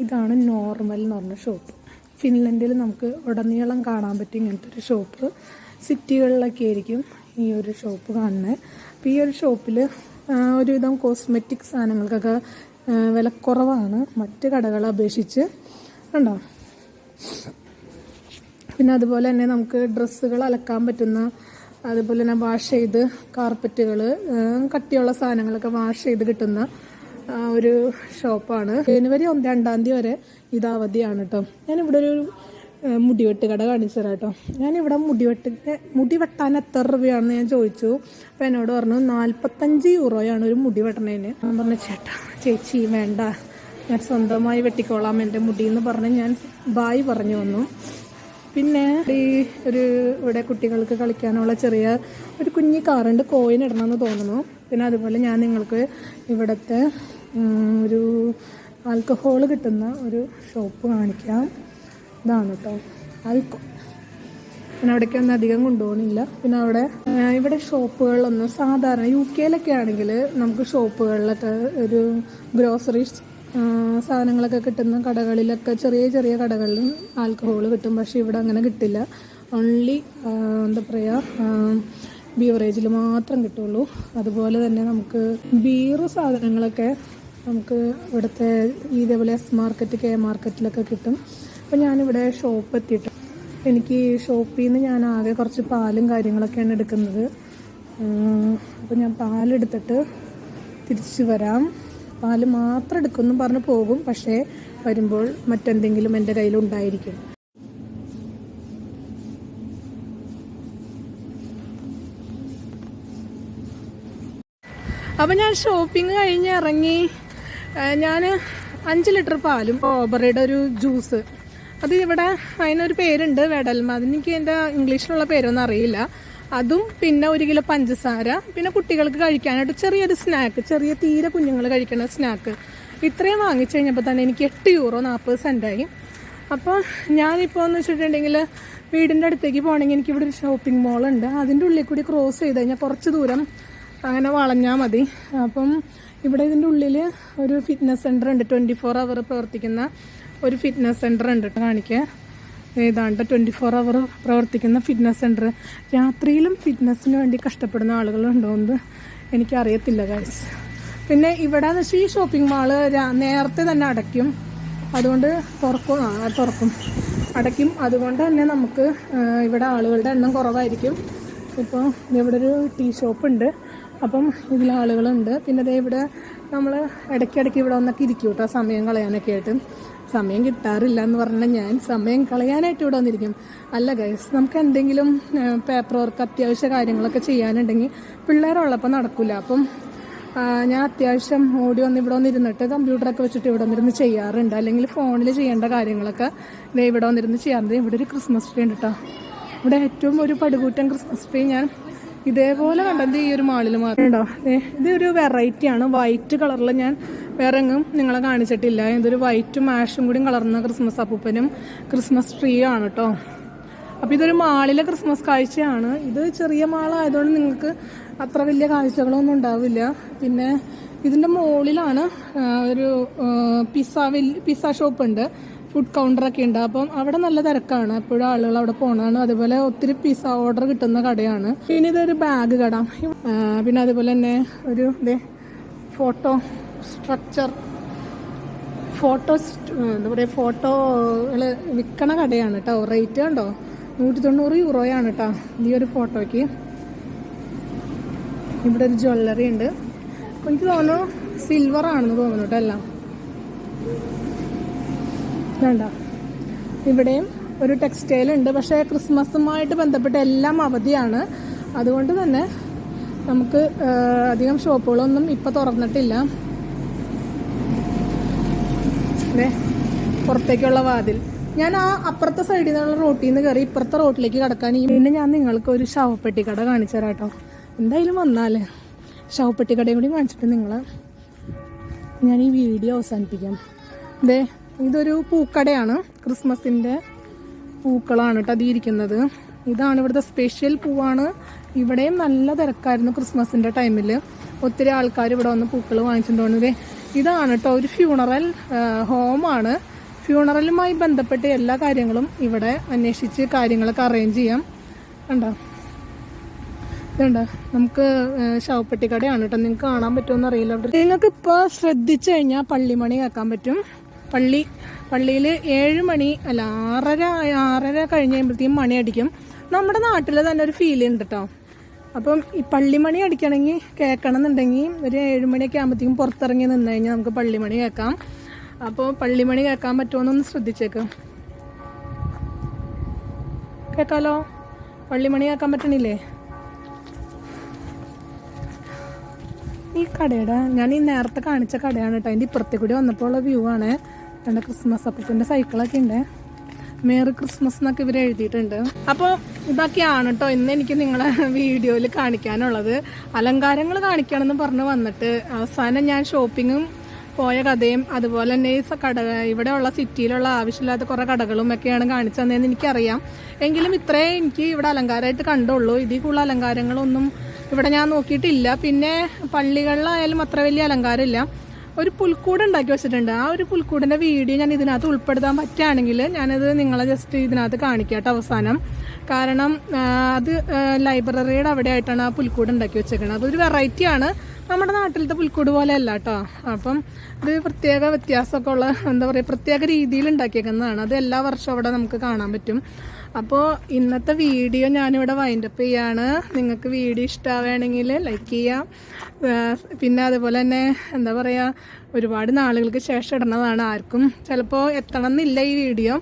ഇതാണ് നോർമൽ എന്ന് പറഞ്ഞ ഷോപ്പ് ഫിൻലൻഡിൽ നമുക്ക് ഉടനീളം കാണാൻ പറ്റും ഇങ്ങനത്തെ ഒരു ഷോപ്പ് സിറ്റികളിലൊക്കെ ആയിരിക്കും ഈ ഒരു ഷോപ്പ് കാണുന്നത് അപ്പോൾ ഈ ഒരു ഷോപ്പിൽ ഒരുവിധം കോസ്മെറ്റിക് സാധനങ്ങൾക്കൊക്കെ വിലക്കുറവാണ്. മറ്റ് കടകളെ അപേക്ഷിച്ച്. ഉണ്ടോ പിന്നെ അതുപോലെ തന്നെ നമുക്ക് ഡ്രസ്സുകൾ അലക്കാൻ പറ്റുന്ന അതുപോലെ തന്നെ വാഷ് ചെയ്ത് കാർപ്പറ്റുകൾ കട്ടിയുള്ള സാധനങ്ങളൊക്കെ വാഷ് ചെയ്ത് കിട്ടുന്ന ഒരു ഷോപ്പാണ്. ജനുവരി ഒന്ന് രണ്ടാം തീയതി വരെ ഇത് അവധിയാണ് കേട്ടോ. ഞാനിവിടെ ഒരു മുടിവെട്ട് കട കാണിച്ചു തരാം കേട്ടോ. ഞാനിവിടെ മുടിവെട്ട് മുടി വെട്ടാൻ എത്ര രൂപയാണെന്ന് ഞാൻ ചോദിച്ചു. അപ്പം എന്നോട് പറഞ്ഞു നാൽപ്പത്തഞ്ച് യൂറോയാണ് ഒരു മുടി വെട്ടണേന്. ഞാൻ പറഞ്ഞു ചേട്ടാ ചേച്ചി വേണ്ട. ഞാൻ സ്വന്തമായി വെട്ടിക്കോളാം എന്റെ മുടി എന്ന് പറഞ്ഞ് ഞാൻ ബായ് പറഞ്ഞു വന്നു. പിന്നെ ഈ ഒരു ഇവിടെ കുട്ടികൾക്ക് കളിക്കാനുള്ള ചെറിയ ഒരു കുഞ്ഞി കാറുണ്ട് കോയിൻ ഇടണമെന്ന് തോന്നുന്നു. പിന്നെ അതുപോലെ ഞാൻ നിങ്ങൾക്ക് ഇവിടുത്തെ ഒരു ആൽക്കഹോൾ കിട്ടുന്ന ഒരു ഷോപ്പ് കാണിക്കാം. ഇതാണ് കേട്ടോ അത് പിന്നെ അവിടേക്ക് ഒന്നും അധികം കൊണ്ടുപോകണില്ല പിന്നെ അവിടെ ഇവിടെ ഷോപ്പുകളിലൊന്നും സാധാരണ യു കെയിലൊക്കെ ആണെങ്കിൽ നമുക്ക് ഷോപ്പുകളിലൊക്കെ ഒരു ഗ്രോസറീസ് സാധനങ്ങളൊക്കെ കിട്ടുന്ന കടകളിലൊക്കെ ചെറിയ ചെറിയ കടകളിലും ആൽക്കഹോൾ കിട്ടും. പക്ഷേ ഇവിടെ അങ്ങനെ കിട്ടില്ല. ഓൺലി എന്താ പറയുക ബീവറേജിൽ മാത്രം കിട്ടുള്ളൂ. അതുപോലെ തന്നെ നമുക്ക് ബീറ് സാധനങ്ങളൊക്കെ നമുക്ക് ഇവിടുത്തെ ഇതേപോലെ എസ് മാർക്കറ്റ് കെ മാർക്കറ്റിലൊക്കെ കിട്ടും. അപ്പോൾ ഞാനിവിടെ ഷോപ്പ് എത്തിയിട്ട് എനിക്ക് ഷോപ്പിൽ നിന്ന് ഞാൻ ആകെ കുറച്ച് പാലും കാര്യങ്ങളൊക്കെയാണ് എടുക്കുന്നത്. അപ്പോൾ ഞാൻ പാലെടുത്തിട്ട് തിരിച്ചു വരാം. പാൽ മാത്രം എടുക്കുമെന്ന് പറഞ്ഞ് പോകും പക്ഷേ വരുമ്പോൾ മറ്റെന്തെങ്കിലും എന്റെ കയ്യിലുണ്ടായിരിക്കും അപ്പം ഞാൻ ഷോപ്പിംഗ് കഴിഞ്ഞ് ഇറങ്ങി. ഞാൻ അഞ്ച് ലിറ്റർ പാലും ഓബറയുടെ ഒരു ജ്യൂസ് അത് ഇവിടെ അതിനൊരു പേരുണ്ട് വെടൽമ. അതെനിക്ക് എന്റെ ഇംഗ്ലീഷിലുള്ള പേരൊന്നും അറിയില്ല. അതും പിന്നെ ഒരു കിലോ പഞ്ചസാര. പിന്നെ കുട്ടികൾക്ക് കഴിക്കാനായിട്ട് ചെറിയൊരു സ്നാക്ക് ചെറിയ തീരെ കുഞ്ഞുങ്ങൾ കഴിക്കുന്ന സ്നാക്ക് ഇത്രയും വാങ്ങിച്ചു കഴിഞ്ഞപ്പോൾ തന്നെ എനിക്ക് എട്ട് യൂറോ നാൽപ്പത് സെന്റായി അപ്പോൾ ഞാനിപ്പോൾ എന്ന് വെച്ചിട്ടുണ്ടെങ്കിൽ വീടിന്റെ അടുത്തേക്ക് പോകണമെങ്കിൽ എനിക്ക് ഇവിടെ ഒരു ഷോപ്പിംഗ് മോളുണ്ട് അതിന്റെ ഉള്ളിൽ കൂടി ക്രോസ് ചെയ്ത് കഴിഞ്ഞാൽ കുറച്ച് ദൂരം അങ്ങനെ വളഞ്ഞാൽ മതി. അപ്പം ഇവിടെ ഇതിന്റെ ഉള്ളിൽ ഒരു ഫിറ്റ്നസ് സെന്റർ ഉണ്ട്. ട്വന്റി ഫോർ അവർ പ്രവർത്തിക്കുന്ന ഒരു ഫിറ്റ്നസ് സെന്റർ ഉണ്ട് കാണിക്കുക ഏതാണ്ട് ട്വന്റി ഫോർ അവർ പ്രവർത്തിക്കുന്ന ഫിറ്റ്നസ് സെന്റർ രാത്രിയിലും ഫിറ്റ്നസ്സിന് വേണ്ടി കഷ്ടപ്പെടുന്ന ആളുകളുണ്ടോ എന്ന് എനിക്കറിയത്തില്ല ഗൈസ് പിന്നെ ഇവിടെ എന്ന് വെച്ചാൽ ഈ ഷോപ്പിംഗ് മാൾ നേരത്തെ തന്നെ അടയ്ക്കും. അതുകൊണ്ട് തുറക്കും തുറക്കും. അടയ്ക്കും. അതുകൊണ്ട് തന്നെ നമുക്ക് ഇവിടെ ആളുകളുടെ എണ്ണം കുറവായിരിക്കും. ഇപ്പോൾ ഇവിടെ ഒരു ടീ ഷോപ്പ് ഉണ്ട്. അപ്പം ഇതിൽ ആളുകളുണ്ട്. പിന്നെ ദേ ഇവിടെ നമ്മൾ ഇടയ്ക്കിടയ്ക്ക് ഇവിടെ വന്നൊക്കെ ഇരിക്കും കേട്ടോ സമയം കളയാനൊക്കെ ആയിട്ട്. സമയം കിട്ടാറില്ല എന്ന് പറഞ്ഞാൽ ഞാൻ സമയം കളയാനായിട്ട് ഇവിടെ വന്നിരിക്കും. അല്ല ഗൈസ് നമുക്ക് എന്തെങ്കിലും പേപ്പർ വർക്ക് അത്യാവശ്യ കാര്യങ്ങളൊക്കെ ചെയ്യാനുണ്ടെങ്കിൽ പിള്ളേരുള്ളപ്പോൾ നടക്കില്ല അപ്പം ഞാൻ അത്യാവശ്യം ഓടി വന്ന് ഇവിടെ വന്നിരുന്നിട്ട് കമ്പ്യൂട്ടറൊക്കെ വെച്ചിട്ട് ഇവിടെ വന്നിരുന്ന് ചെയ്യാറുണ്ട്. അല്ലെങ്കിൽ ഫോണിൽ ചെയ്യേണ്ട കാര്യങ്ങളൊക്കെ ഇവിടെ വന്നിരുന്ന് ചെയ്യാറുണ്ട്. ഇവിടെ ഒരു ക്രിസ്മസ് ട്രീ ഉണ്ട് കേട്ടോ ഇവിടെ ഏറ്റവും ഒരു പടുകൂറ്റൻ ക്രിസ്മസ് ട്രീ ഞാൻ ഇതേപോലെ കണ്ടത് ഈ ഒരു മാളിൽ മാത്രം ഉണ്ടോ ഇതൊരു വെറൈറ്റി ആണ്. വൈറ്റ് കളറിൽ ഞാൻ വേറെ എങ്ങും നിങ്ങളെ കാണിച്ചിട്ടില്ല. ഇതൊരു വൈറ്റും മാഷും കൂടി കളർന്ന ക്രിസ്മസ് അപ്പൂപ്പനും ക്രിസ്മസ് ട്രീ ആണ് കേട്ടോ അപ്പോൾ ഇതൊരു മാളിലെ ക്രിസ്മസ് കാഴ്ചയാണ്. ഇത് ചെറിയ മാളായതുകൊണ്ട് നിങ്ങൾക്ക് അത്ര വലിയ കാഴ്ചകളൊന്നും ഉണ്ടാവില്ല. പിന്നെ ഇതിന്റെ മുകളിലാണ് ഒരു പിസ്സ പിസ്സ ഷോപ്പ് ഉണ്ട്. ഫുഡ് കൗണ്ടറൊക്കെ ഉണ്ട്. അപ്പം അവിടെ നല്ല തിരക്കാണ്. എപ്പോഴും ആളുകൾ അവിടെ പോകണതാണ് അതുപോലെ ഒത്തിരി പിസ്സ ഓർഡർ കിട്ടുന്ന കടയാണ്. പിന്നെ ഇതൊരു ബാഗ് കട. പിന്നെ അതുപോലെ തന്നെ ഒരു ഇതേ ഫോട്ടോ സ്ട്രക്ചർ ഫോട്ടോ എന്താ പറയുക ഫോട്ടോകൾ വിൽക്കണ കടയാണ് കേട്ടോ റേറ്റ് കണ്ടോ? നൂറ്റി തൊണ്ണൂറ് യൂറോയാണ് കേട്ടോ ഈ ഒരു ഫോട്ടോയ്ക്ക് ഇവിടെ ഒരു ജ്വല്ലറി ഉണ്ട്. എനിക്ക് തോന്നുന്നു സിൽവർ ആണെന്ന് തോന്നുന്നു കേട്ടോ എല്ലാം. വേണ്ട. ഇവിടെയും ഒരു ടെക്സ്റ്റൈൽ ഉണ്ട്. പക്ഷേ ക്രിസ്മസുമായിട്ട് ബന്ധപ്പെട്ട എല്ലാം അവധിയാണ്. അതുകൊണ്ട് തന്നെ നമുക്ക് അധികം ഷോപ്പുകളൊന്നും ഇപ്പം തുറന്നിട്ടില്ല. പുറത്തേക്കുള്ള വാതിൽ. ഞാൻ ആ അപ്പുറത്തെ സൈഡിൽ നിന്നുള്ള റോട്ടിൽ നിന്ന് കയറി ഇപ്പുറത്തെ റോട്ടിലേക്ക് കടക്കാൻ. പിന്നെ ഞാൻ നിങ്ങൾക്ക് ഒരു ശവപ്പെട്ടി കട കാണിച്ചു തരാം കേട്ടോ. എന്തായാലും വന്നാൽ ശവപ്പെട്ടി കടയും കൂടി കാണിച്ചിട്ട് നിങ്ങൾ ഞാൻ ഈ വീഡിയോ അവസാനിപ്പിക്കാം. ദേ ഇതൊരു പൂക്കടയാണ്. ക്രിസ്മസിന്റെ പൂക്കളാണ് കേട്ടോ അതിരിക്കുന്നത്. ഇതാണ് ഇവിടുത്തെ സ്പെഷ്യൽ പൂവാണ്. ഇവിടെയും നല്ല തിരക്കായിരുന്നു ക്രിസ്മസിന്റെ ടൈമിൽ ഒത്തിരി ആൾക്കാർ ഇവിടെ വന്ന് പൂക്കൾ വാങ്ങിച്ചിട്ടുണ്ടോ ഇതാണ് കേട്ടോ ഒരു ഫ്യൂണറൽ ഹോമാണ് ഫ്യൂണറലുമായി ബന്ധപ്പെട്ട എല്ലാ കാര്യങ്ങളും ഇവിടെ അന്വേഷിച്ച് കാര്യങ്ങളൊക്കെ അറേഞ്ച് ചെയ്യാം. കണ്ടോ? ഇതുണ്ട്? നമുക്ക് ശവപ്പെട്ടിക്കടയാണ് ശവപ്പെട്ടി കടയാണ് കേട്ടോ. നിങ്ങൾക്ക് കാണാൻ പറ്റുമെന്ന് അറിയില്ല. അവിടെ നിങ്ങൾക്ക് ഇപ്പോൾ ശ്രദ്ധിച്ചു കഴിഞ്ഞാൽ പള്ളിമണി കേൾക്കാൻ പറ്റും. പള്ളി പള്ളിയിൽ ഏഴ് മണി അല്ല ആറര ആറര കഴിഞ്ഞ് കഴിയുമ്പോഴത്തേക്കും മണി അടിക്കും. നമ്മുടെ നാട്ടിൽ തന്നെ ഒരു ഫീൽ ഉണ്ട് കേട്ടോ അപ്പം ഈ പള്ളിമണി അടിക്കണമെങ്കിൽ കേൾക്കണം എന്നുണ്ടെങ്കിൽ ഒരു ഏഴ് മണിയൊക്കെ ആകുമ്പോഴത്തേക്കും പുറത്തിറങ്ങി നിന്ന് കഴിഞ്ഞാൽ നമുക്ക് പള്ളിമണി കേൾക്കാം. അപ്പോൾ പള്ളിമണി കേൾക്കാൻ പറ്റുമോന്നൊന്ന് ശ്രദ്ധിച്ചേക്ക്. കേൾക്കാലോ പള്ളിമണി കേൾക്കാൻ പറ്റണില്ലേ? ഈ കടയുടെ ഞാൻ ഈ നേരത്തെ കാണിച്ച കടയാണ് കേട്ടോ. അതിന്റെ ഇപ്പുറത്തെ കൂടി വന്നപ്പോൾ ഉള്ള വ്യൂ ആണ്. എന്റെ ക്രിസ്മസ് അപ്പത്തിന്റെ സൈക്കിളൊക്കെ ഉണ്ട്. മേറി ക്രിസ്മസ് എന്നൊക്കെ ഇവർ എഴുതിയിട്ടുണ്ട്. അപ്പോൾ ഇതൊക്കെയാണ് കേട്ടോ ഇന്ന് എനിക്ക് നിങ്ങളെ വീഡിയോയിൽ കാണിക്കാനുള്ളത്. അലങ്കാരങ്ങൾ കാണിക്കണമെന്ന് പറഞ്ഞ് വന്നിട്ട് അവസാനം ഞാൻ ഷോപ്പിങ്ങും പോയ കഥയും അതുപോലെ തന്നെ ഈ കട ഇവിടെയുള്ള സിറ്റിയിലുള്ള ആവശ്യമില്ലാത്ത കുറേ കടകളും ഒക്കെയാണ് കാണിച്ചു തന്നതെന്ന് എനിക്കറിയാം. എങ്കിലും ഇത്രേ എനിക്ക് ഇവിടെ അലങ്കാരമായിട്ട് കണ്ടുള്ളൂ. ഇതിൽ കൂടുതൽ അലങ്കാരങ്ങളൊന്നും ഇവിടെ ഞാൻ നോക്കിയിട്ടില്ല. പിന്നെ പള്ളികളിലായാലും അത്ര വലിയ അലങ്കാരമില്ല. ഒരു പുൽക്കൂട് ഉണ്ടാക്കി വെച്ചിട്ടുണ്ട്. ആ ഒരു പുൽക്കൂടിന്റെ വീഡിയോ ഞാൻ ഇതിനകത്ത് ഉൾപ്പെടുത്താൻ പറ്റുകയാണെങ്കിൽ ഞാനത് നിങ്ങളെ ജസ്റ്റ് ഇതിനകത്ത് കാണിക്കാട്ടോ അവസാനം. കാരണം അത് ലൈബ്രറിയുടെ അവിടെ ആയിട്ടാണ് ആ പുൽക്കൂട് ഉണ്ടാക്കി വെച്ചേക്കുന്നത് അതൊരു വെറൈറ്റിയാണ് നമ്മുടെ നാട്ടിലത്തെ പുൽക്കൂട് പോലെ അല്ല കേട്ടോ അപ്പം ഇത് പ്രത്യേക വ്യത്യാസമൊക്കെ ഉള്ള എന്താ പറയുക പ്രത്യേക രീതിയിൽ ഉണ്ടാക്കിയേക്കുന്നതാണ്. അത് എല്ലാ വർഷവും അവിടെ നമുക്ക് കാണാൻ പറ്റും. അപ്പോൾ ഇന്നത്തെ വീഡിയോ ഞാനിവിടെ വൈൻഡപ്പ് ചെയ്യാണ്. നിങ്ങൾക്ക് വീഡിയോ ഇഷ്ടമാവുകയാണെങ്കിൽ ലൈക്ക് ചെയ്യാം. പിന്നെ അതുപോലെ തന്നെ എന്താ പറയുക ഒരുപാട് നാളുകൾക്ക് ശേഷം ഇടുന്നതാണ് ആർക്കും. ചിലപ്പോൾ എത്തണം എന്നില്ല ഈ വീഡിയോ.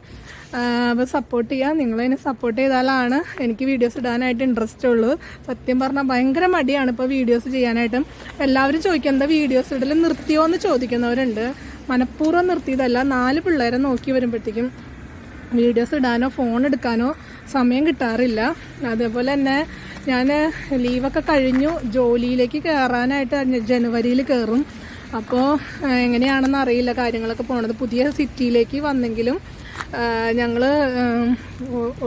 അപ്പോൾ സപ്പോർട്ട് ചെയ്യുക നിങ്ങളതിനെ സപ്പോർട്ട് ചെയ്താലാണ് എനിക്ക് വീഡിയോസ് ഇടാനായിട്ട് ഇൻട്രസ്റ്റ് ഉള്ളൂ. സത്യം പറഞ്ഞാൽ ഭയങ്കര മടിയാണ് ഇപ്പോൾ വീഡിയോസ് ചെയ്യാനായിട്ടും. എല്ലാവരും ചോദിക്കുന്നത് വീഡിയോസ് ഇടൽ നിർത്തിയോ എന്ന് ചോദിക്കുന്നവരുണ്ട്. മനഃപൂർവം നിർത്തിയതല്ല നാല് പിള്ളേരെ നോക്കി വരുമ്പോഴത്തേക്കും വീഡിയോസ് ഇടാനോ ഫോൺ എടുക്കാനോ സമയം കിട്ടാറില്ല. അതേപോലെ തന്നെ ഞാൻ ലീവൊക്കെ കഴിഞ്ഞു. ജോലിയിലേക്ക് കയറാനായിട്ട് ജനുവരിയിൽ കയറും അപ്പോൾ എങ്ങനെയാണെന്ന് അറിയില്ല കാര്യങ്ങളൊക്കെ പോണത്. പുതിയ സിറ്റിയിലേക്ക് വന്നെങ്കിലും ഞങ്ങൾ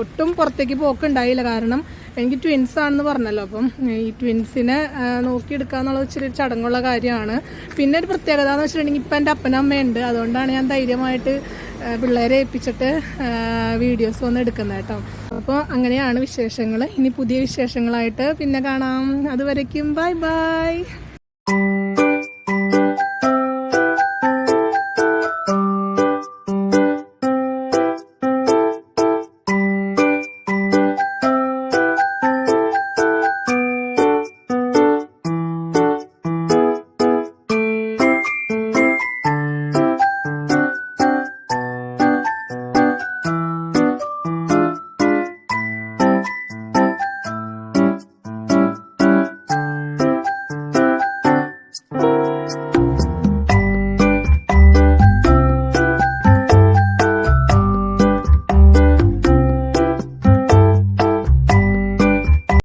ഒട്ടും പുറത്തേക്ക് പോക്കുണ്ടായില്ല. കാരണം എനിക്ക് ട്വിൻസ് ആണെന്ന് പറഞ്ഞല്ലോ. അപ്പം ഈ ട്വിൻസിനെ നോക്കിയെടുക്കുക എന്നുള്ളത് ഇച്ചിരി ചടങ്ങുള്ള കാര്യമാണ്. പിന്നെ ഒരു പ്രത്യേകത എന്ന് വെച്ചിട്ടുണ്ടെങ്കിൽ ഇപ്പം എന്റെ അപ്പനമ്മയുണ്ട് അതുകൊണ്ടാണ് ഞാൻ ധൈര്യമായിട്ട് പിള്ളേരെ ഏൽപ്പിച്ചിട്ട് വീഡിയോസ് ഒന്ന് എടുക്കുന്നത് കേട്ടോ. അപ്പോൾ അങ്ങനെയാണ് വിശേഷങ്ങൾ ഇനി പുതിയ വിശേഷങ്ങളായിട്ട് പിന്നെ കാണാം. അതുവരയ്ക്കും ബൈ ബൈ